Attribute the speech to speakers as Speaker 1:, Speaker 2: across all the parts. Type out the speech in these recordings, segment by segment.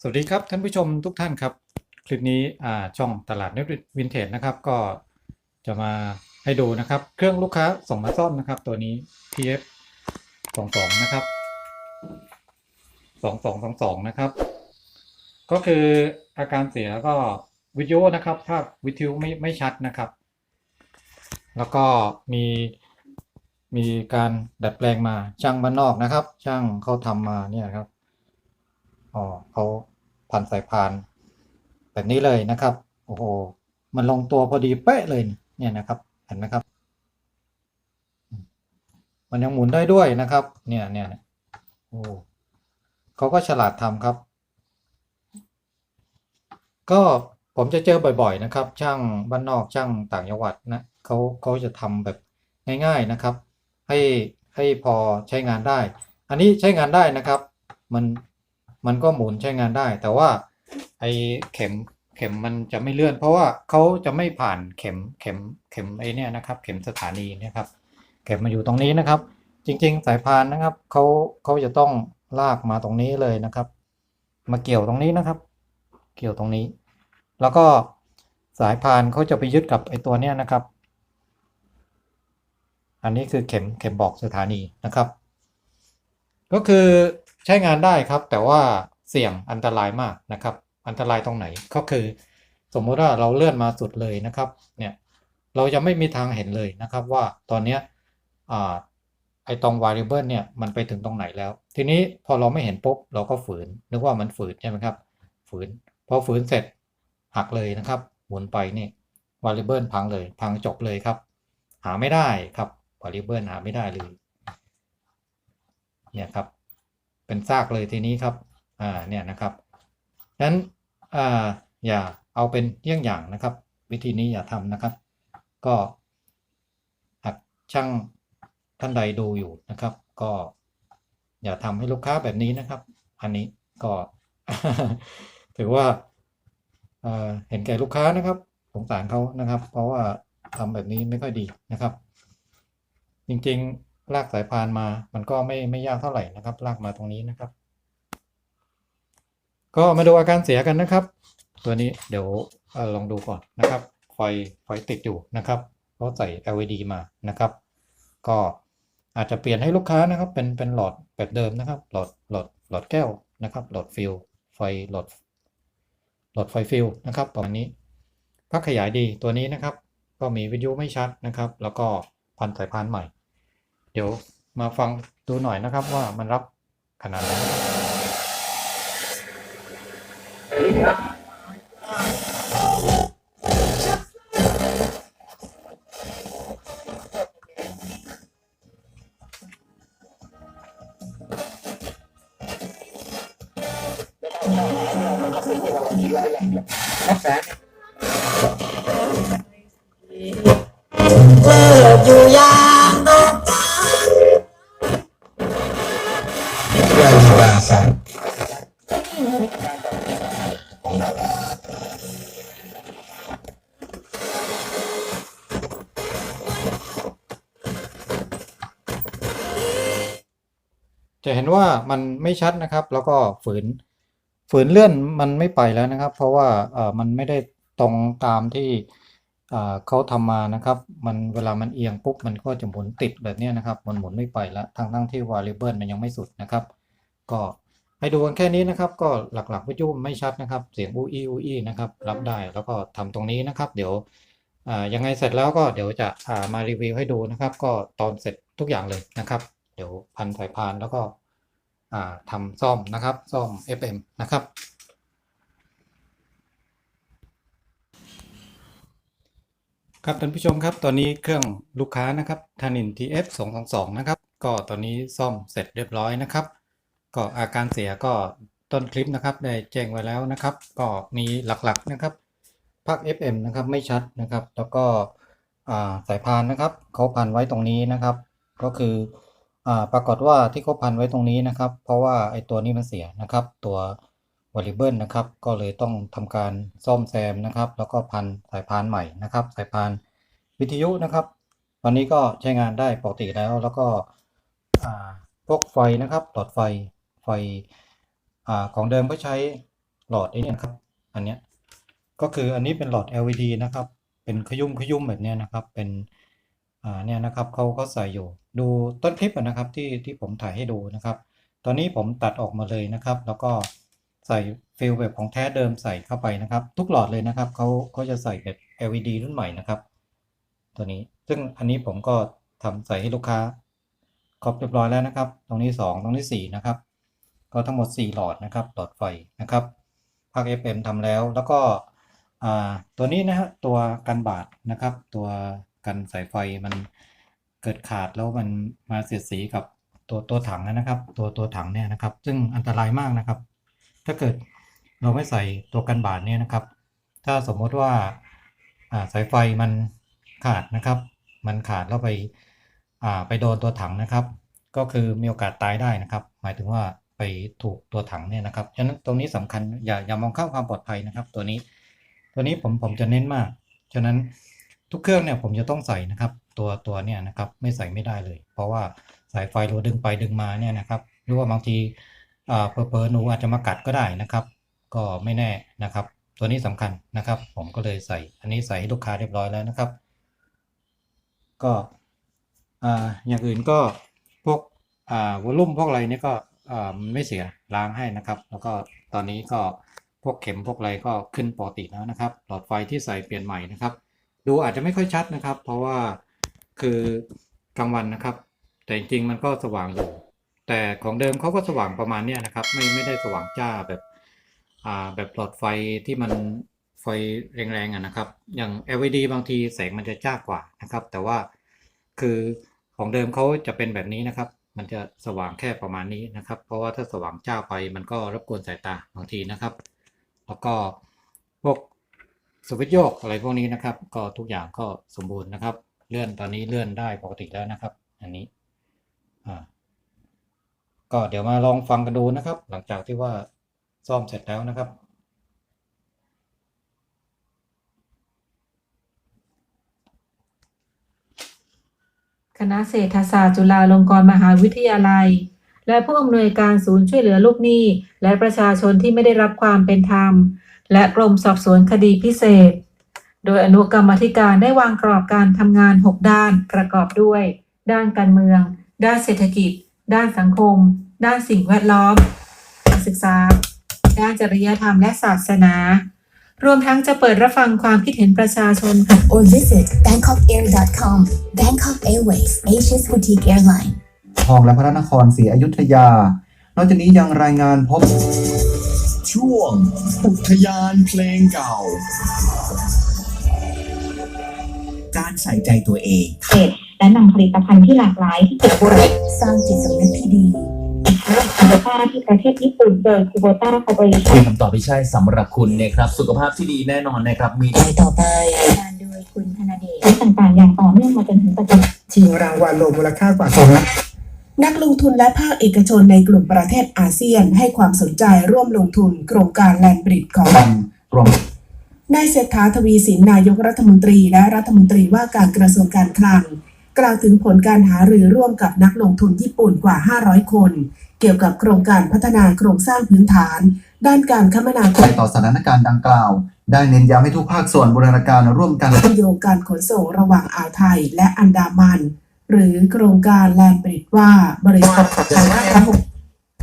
Speaker 1: สวัสดีครับท่านผู้ชมทุกท่านครับ คลิปนี้ช่องตลาดเน็ตวินเทจนะครับ ก็จะมาให้ดูนะครับ เครื่องลูกค้าส่งมาซ่อมนะครับ ตัวนี้ TF 22นะครับ2222นะครับ ก็คืออาการเสียก็วิดีโอนะครับภาพวิทยุไม่ไม่ชัดนะครับ แล้วก็มีมีการดัดแปลงมาช่างบ้านนอกนะครับ ช่างเขาทำมาเนี่ยครับ อ๋อเขาพันสายพานแบบนี้เลยนะครับ โอ้โห มันลงตัวพอดีเป๊ะเลยเนี่ยนะครับ เห็นไหมครับ มันยังหมุนได้ด้วยนะครับเนี่ยเนี่ยเนี่ยโอ้เขาก็ฉลาดทำครับ ก็ผมจะเจอบ่อย ๆ นะครับ ช่างบ้านนอกช่างต่างจังหวัดนะเขาเขาจะทำแบบง่าย ๆนะครับ ให้ให้พอใช้งานได้ อันนี้ใช้งานได้นะครับ มัน มันก็หมุนใช้งานได้ แต่ว่าไอ้เข็มเข็มมันจะไม่เลื่อน เพราะว่าเขาจะไม่ผ่านเข็มเข็มเข็มไอ้เนี่ยนะครับ เข็มสถานีเนะครับ เข็มมาอยู่ตรงนี้นะครับ จริง ๆ สายพานนะครับเขาเขาจะต้องลากมาตรงนี้เลยนะครับ มาเกี่ยวตรงนี้นะครับ เกี่ยวตรงนี้ แล้วก็สายพานเขาจะไปยึดกับไอ้ตัวเนี้ยนะครับ อันนี้คือเข็มเข็มบอกสถานีนะครับ ก็คือ ใช้งานได้ครับ แต่ว่าเสี่ยงอันตรายมากนะครับ อันตรายตรงไหนก็คือ สมมติว่าเราเลื่อนมาสุดเลยนะครับเนี่ยเราจะไม่มีทางเห็นเลยนะครับว่าตอนเนี้ยอ่าไอตรง variable เนี่ยมันไปถึงตรงไหนแล้ว ทีนี้พอเราไม่เห็นปุ๊บเราก็ฝืนนึกว่ามันฝืนใช่ไหมครับ ฝืน พอฝืนเสร็จหักเลยนะครับ หมุนไปนี่ variable พังเลย พังจบเลยครับ หาไม่ได้ครับ variable หาไม่ได้เลยเนี่ยครับ เป็นซากเลยทีนี้ครับอ่าเนี่ยนะครับนั้นอ่าอย่าเอาเป็นเยี่ยงอย่างนะครับ วิธีนี้อย่าทำนะครับ ก็หากช่างท่านใดดูอยู่นะครับ ก็อย่าทำให้ลูกค้าแบบนี้นะครับ อันนี้ก็ถือว่าเอ่อเห็นแก่ลูกค้านะครับสงสารเขานะครับ เพราะว่าทำแบบนี้ไม่ค่อยดีนะครับ จริงๆ ลากสายพานมา มันก็ไม่ไม่ยากเท่าไหร่นะครับ ลากมาตรงนี้นะครับ ก็มาดูอาการเสียกันนะครับ ตัวนี้เดี๋ยวอลองดูก่อนนะครับ ไฟไฟติดอยู่นะครับเพราใส่ LED มานะครับ ก็อาจจะเปลี่ยนให้ลูกค้านะครับ เป็นเป็นหลอดแบบเดิมนะครับ หลอดหลอดหลอดแก้วนะครับ หลอดฟิลไฟหลอดหลอดไฟฟิลนะครับประมาณนี้พักขยายดีตัวนี้นะครับ ก็มีวิทยุไม่ชัดนะครับ แล้วก็พันสายพานใหม่ เดี๋ยวมาฟังดูหน่อยนะครับว่ามันรับขนาดไหน
Speaker 2: เลิกอยู่ยา
Speaker 1: จะเห็นว่ามันไม่ชัดนะครับ แล้วก็ฝืน ฝืนเลื่อนมันไม่ไปแล้วนะครับ เพราะว่าเออมันไม่ได้ตรงตามที่เออเขาทำมานะครับ มันเวลามันเอียงปุ๊บมันก็จะหมุนติดแบบนี้นะครับ มันหมุนไม่ไปแล้วทั้งทั้งที่ variable มันยังไม่สุดนะครับ ก็ให้ดูกันแค่นี้นะครับ ก็หลักๆวิทยุไม่ชัดนะครับ เสียงอูอีอูอีนะครับ รับได้แล้วก็ทำตรงนี้นะครับ เดี๋ยวยังไงเสร็จแล้วก็เดี๋ยวจะามารีวิวให้ดูนะครับ ก็ตอนเสร็จทุกอย่างเลยนะครับ เดี๋ยวพันสายพานแล้วก็ทำซ่อมนะครับซ่อม FM นะครับ ครับท่านผู้ชมครับตอนนี้เครื่องลูกค้านะครับทานิน TF 2 2 2นะครับ ก็ตอนนี้ซ่อมเสร็จเรียบร้อยนะครับ ก็อาการเสียก็ต้นคลิปนะครับได้แจ้งไว้แล้วนะครับ ก็มีหลักๆนะครับภาค FM นะครับไม่ชัดนะครับ แล้วก็สายพานนะครับเขาพันไว้ตรงนี้นะครับ ก็คือ ปรากฏว่าที่เขาพันไว้ตรงนี้นะครับ เพราะว่าไอ้ตัวนี้มันเสียนะครับ ตัววอลเลเบิลนะครับ ก็เลยต้องทำการซ่อมแซมนะครับ แล้วก็พันสายพานใหม่นะครับ สายพานวิทยุนะครับ วันนี้ก็ใช้งานได้ปกติแล้ว แล้วก็พวกไฟนะครับ หลอดไฟไฟอของเดิมก็ใช้หลอดไอ้นี่นะครับ อันเนี้ยก็คืออันนี้เป็นหลอด LED นะครับ เป็นขยุ่มขยุ่มแบบนี้นะครับ เป็นอ่าเนี่ยนะครับเขาก็ใส่อยู่ ดูต้นคลิปนะครับที่ที่ผมถ่ายให้ดูนะครับ ตอนนี้ผมตัดออกมาเลยนะครับ แล้วก็ใส่ฟิลแบบของแท้เดิมใส่เข้าไปนะครับ ทุกหลอดเลยนะครับเขาเขาจะใส่แบบ LED รุ่นใหม่นะครับ ตัวนี้ซึ่งอันนี้ผมก็ทำใส่ให้ลูกค้าครบเรียบร้อยแล้วนะครับ ตรงนี้ 2 ตรงนี้ 4 นะครับ ก็ทั้งหมด 4 หลอดนะครับหลอดไฟนะครับภาค FM ทำแล้วแล้วก็ตัวนี้นะฮะตัวกันบาดนะครับ ตัวกันสายไฟมัน เกิดขาดแล้วมันมาเสียดสีกับตัวตัวถังนะครับ ตัวตัวถังเนี่ยนะครับ ซึ่งอันตรายมากนะครับ ถ้าเกิดเราไม่ใส่ตัวกันบาดเนี่ยนะครับ ถ้าสมมติว่าสายไฟมันขาดนะครับ มันขาดแล้วไปอ่าไปโดนตัวถังนะครับ ก็คือมีโอกาสตายได้นะครับ หมายถึงว่าไปถูกตัวถังเนี่ยนะครับฉะนั้นตรงนี้สำคัญอย่าอย่ามองข้ามความปลอดภัยนะครับ ตัวนี้ ตัวนี้ผมผมจะเน้นมาก ฉะนั้น ทุกเครื่องเนี่ยผมจะต้องใส่นะครับ ตัวตัวเนี่ยนะครับไม่ใส่ไม่ได้เลย เพราะว่าสายไฟเราดึงไปดึงมาเนี่ยนะครับ หรือว่าบางทีอ่าเพอเพอหนูอาจจะมากัดก็ได้นะครับ ก็ไม่แน่นะครับ ตัวนี้สำคัญนะครับ ผมก็เลยใส่ อันนี้ใส่ให้ลูกค้าเรียบร้อยแล้วนะครับ ก็อ่าอย่างอื่นก็พวกอ่าวอลลุ่มพวกอะไรเนี่ยก็อ่ามันไม่เสียล้างให้นะครับ แล้วก็ตอนนี้ก็พวกเข็มพวกอะไรก็ขึ้นปกติแล้วนะครับ หลอดไฟที่ใส่เปลี่ยนใหม่นะครับ ดูอาจจะไม่ค่อยชัดนะครับ เพราะว่าคือกลางวันนะครับ แต่จริงๆมันก็สว่างอยู่ แต่ของเดิมเขาก็สว่างประมาณนี้นะครับ ไม่ไม่ได้สว่างจ้าแบบอ่าแบบหลอดไฟที่มันไฟแรงๆอะนะครับ อย่าง LED บางทีแสงมันจะจ้ากว่านะครับ แต่ว่าคือของเดิมเขาจะเป็นแบบนี้นะครับ มันจะสว่างแค่ประมาณนี้นะครับ เพราะว่าถ้าสว่างจ้าไปมันก็รบกวนสายตาบางทีนะครับ แล้วก็พวก สวิตโยกอะไรพวกนี้นะครับ ก็ทุกอย่างก็สมบูรณ์นะครับ เลื่อนตอนนี้เลื่อนได้ปกติแล้วนะครับ อันนี้ก็เดี๋ยวมาลองฟังกันดูนะครับ หลังจากที่ว่าซ่อมเสร็จแล้วนะครับ
Speaker 3: คณะเศรษฐศาสตร์จุฬาลงกรณ์มหาวิทยาลัย และผู้อำนวยการศูนย์ช่วยเหลือลูกหนี้ และประชาชนที่ไม่ได้รับความเป็นธรรม และกรมสอบสวนคดีพิเศษ โดยอนุกรรมาธิการได้วางกรอบการทำงาน 6 ด้านประกอบด้วย ด้านการเมือง ด้านเศรษฐกิจ ด้านสังคม ด้านสิ่งแวดล้อม การศึกษา ด้านจริยธรรมและศาสนา รวมทั้งจะเปิดรับฟังความคิดเห็นประชาชน
Speaker 2: or visit bangkokair.com Bangkok Airways Asia's boutique airline
Speaker 4: ทองและพระนครศรีอยุธยา นอกจากนี้ยังรายงานพบ
Speaker 5: ช่วง อุทยานเพลงเก่า การใส่ใจตัวเอง
Speaker 6: เสร็จและนำผลิตภัณฑ์ที่หลากหลายที่เก็บบริ
Speaker 2: สร้างจิตสำนึกที่ดี
Speaker 6: เรื่องคุณภาพที่ประเทศญี่ปุ่นโดยคูโบต้าคอร์ปอเรชั่น
Speaker 7: เป็นคำตอบที่ใช่สำหรับคุณนะครับ สุขภาพที่ดีแน่นอนนะครับ มี
Speaker 2: ไปต่อไป
Speaker 6: งานโดยคุณธนาเดชต่างๆ อย่างต่อเนื่องมาจนถึงปัจจุบัน
Speaker 8: ชิงรางวัลรวมมูลค่ากว่า2ล้าน
Speaker 9: นักลงทุนและภาคเอกชนในกลุ่มประเทศอาเซียนให้ความสนใจร่วมลงทุนโครงการแลนบริดของ
Speaker 4: กันรวม
Speaker 9: นายเศรษฐาทวีสินนายกรัฐมนตรีและรัฐมนตรีว่าการกระทรวงการคลัง กล่าวถึงผลการหารือร่วมกับนักลงทุนญี่ปุ่นกว่า 500 คน เกี่ยวกับโครงการพัฒนาโครงสร้างพื้นฐาน ด้านการคมนาค
Speaker 4: ไป
Speaker 9: ม
Speaker 4: ต่อสถานการณ์ดังกล่าว ได้เน้นย้ำให้ทุกภาคส่วนบูรณาการร่วมกัน
Speaker 9: เชื่อมโยงการขนส่งระหว่างอ่าวไทยและอันดามัน หรือโครงการแลนบริดว่าบริษัททางระบบ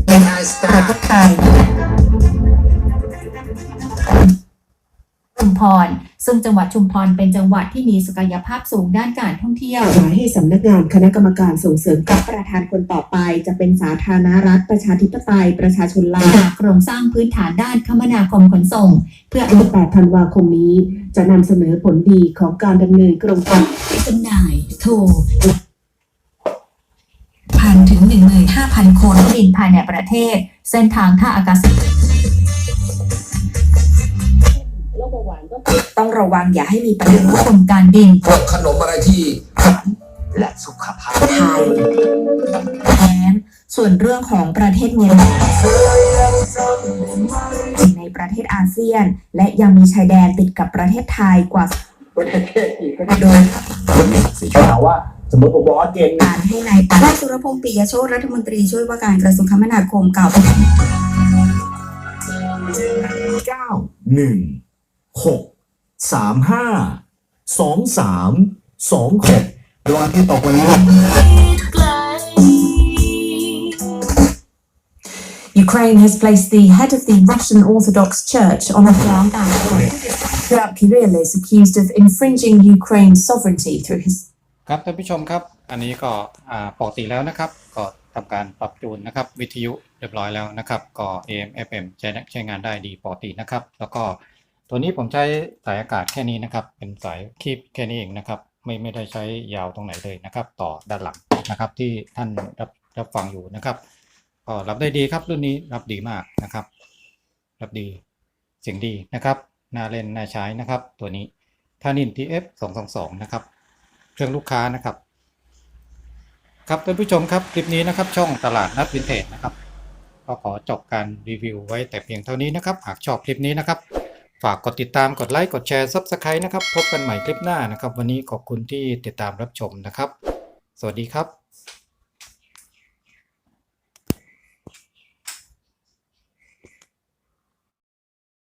Speaker 9: ประเทศไทย
Speaker 10: ชุมพร ซึ่งจังหวัดชุมพรเป็นจังหวัดที่มีศักยภาพสูงด้านการท่องเที่ยว
Speaker 9: หมายให้สำนักงานคณะกรรมการส่งเสริมการ
Speaker 6: ประธานคนต่อไป จะเป็นสาธารณรัฐประชาธิปไตยประชาชนลาว
Speaker 10: จากโครงสร้างพื้นฐานด้านคมนาคมขนส่ง เพื่อ
Speaker 9: 28ธันวาคมนี้ จะนำเสนอผลดีของการดำเนินโครงการ
Speaker 10: จำหน่าย โทร พันถึง 15,000 คนบินภายในประเทศ เส้นทางท่าอากาศ
Speaker 9: ต้องระวังอย่าให้มีปัญหา
Speaker 10: กรมการบิน
Speaker 5: พวกขนมอะไรที่และสุขภาพ
Speaker 6: ไทยแทนส่วนเรื่องของประเทศเมียนมาในประเทศอาเซียน และยังมีชายแดนติดกับประเทศไทยกว่าโดย
Speaker 5: สีขาวว่า สมมติผมบอกว่าเกณฑ์
Speaker 6: การให้นายปานสุรพงศ์ปิยโชตรัฐมนตรีช่วยว่าการกระทรวงคมนาคมกล่าว
Speaker 5: ก้าหนึ่งหกสามห้าสองสามสองหก
Speaker 4: ดวงอาทิตย์ตกวันนี้
Speaker 10: Ukraine has placed the head of the Russian Orthodox Church on a
Speaker 6: ร้องตามด้วย Kirill is accused of infringing Ukraine's sovereignty through his
Speaker 1: ครับท่านผู้ชมครับ อันนี้ก็ปกติแล้วนะครับ ก็ทำการปรับจูนนะครับ วิทยุเรียบร้อยแล้วนะครับ ก็ AM FM ใช้ใช้งานได้ดีปกตินะครับ แล้วก็ตัวนี้ผมใช้สายอากาศแค่นี้นะครับ เป็นสายคีบแค่นี้เองนะครับ ไม่ไม่ได้ใช้ยาวตรงไหนเลยนะครับ ต่อด้านหลังนะครับ ที่ท่านรับรับฟังอยู่นะครับก็รับได้ดีครับรุ่นนี้รับดีมากนะครับ รับดีเสียงดีนะครับน่าเล่นน่าใช้นะครับ ตัวนี้ทานิน TF 222 นะครับ เครื่องลูกค้านะครับ ครับท่านผู้ชมครับคลิปนี้นะครับ ช่องตลาดนัดวินเทจนะครับก็ขอจบการรีวิวไว้แต่เพียงเท่านี้นะครับ หากชอบคลิปนี้นะครับ ฝากกดติดตามกดไลค์กดแชร์ซับสไครต์นะครับ พบกันใหม่คลิปหน้านะครับ วันนี้ขอบคุณที่ติดตามรับชมนะครับ สวัสดีครับ